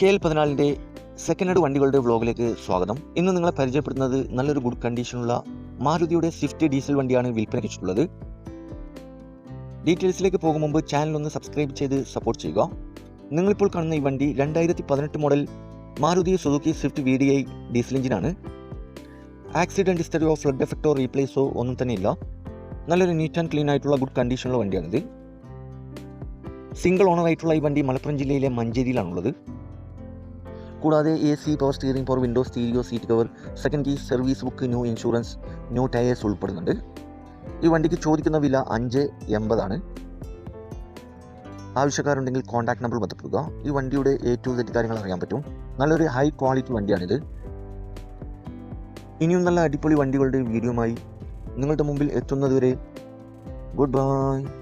K L പതിനാലിന്റെ second hand വണ്ടികളുടെ വ്ളോഗിലേക്ക് സ്വാഗതം. ഇന്ന് നിങ്ങളെ പരിചയപ്പെടുത്തുന്നത് നല്ലൊരു ഗുഡ് കണ്ടീഷനുള്ള മാരുതിയുടെ സ്വിഫ്റ്റ് ഡീസൽ വണ്ടിയാണ് വിൽപ്പന വെച്ചിട്ടുള്ളത് ഡീറ്റെയിൽസിലേക്ക് പോകും മുമ്പ് ചാനൽ ഒന്ന് സബ്സ്ക്രൈബ് ചെയ്ത് സപ്പോർട്ട് ചെയ്യുക. നിങ്ങളിപ്പോൾ കാണുന്ന ഈ വണ്ടി രണ്ടായിരത്തി പതിനെട്ട് model Maruti Suzuki Swift V D I diesel എഞ്ചിനാണ് ആക്സിഡന്റ് ഹിസ്റ്ററിയോ ഫ്ലഡ് എഫക്റ്റോ റീപ്ലേസോ ഒന്നും തന്നെ ഇല്ല നല്ലൊരു നീറ്റ് ആൻഡ് ക്ലീൻ ആയിട്ടുള്ള ഗുഡ് കണ്ടീഷനുള്ള വണ്ടിയാണിത്. സിംഗിൾ ഓണർ ആയിട്ടുള്ള ഈ വണ്ടി മലപ്പുറം ജില്ലയിലെ മഞ്ചേരിയിലാണുള്ളത്. കൂടാതെ A C power steering power window stereo seat cover second key service book new insurance new tyres ഉൾപ്പെടുന്നുണ്ട്. ഈ വണ്ടിക്ക് ചോദിക്കുന്ന വില അഞ്ച് എൺപതാണ്. ആവശ്യക്കാരുണ്ടെങ്കിൽ കോൺടാക്ട് നമ്പർ ബന്ധപ്പെടുക. ഈ വണ്ടിയുടെ എ ടു സെറ്റ് കാര്യങ്ങൾ അറിയാൻ പറ്റും. നല്ലൊരു ഹൈ ക്വാളിറ്റി വണ്ടിയാണിത്. ഇനിയും നല്ല അടിപൊളി വണ്ടികളുടെ വീഡിയോമായി നിങ്ങളുടെ മുമ്പിൽ എത്തുന്നതുവരെ ഗുഡ് ബൈ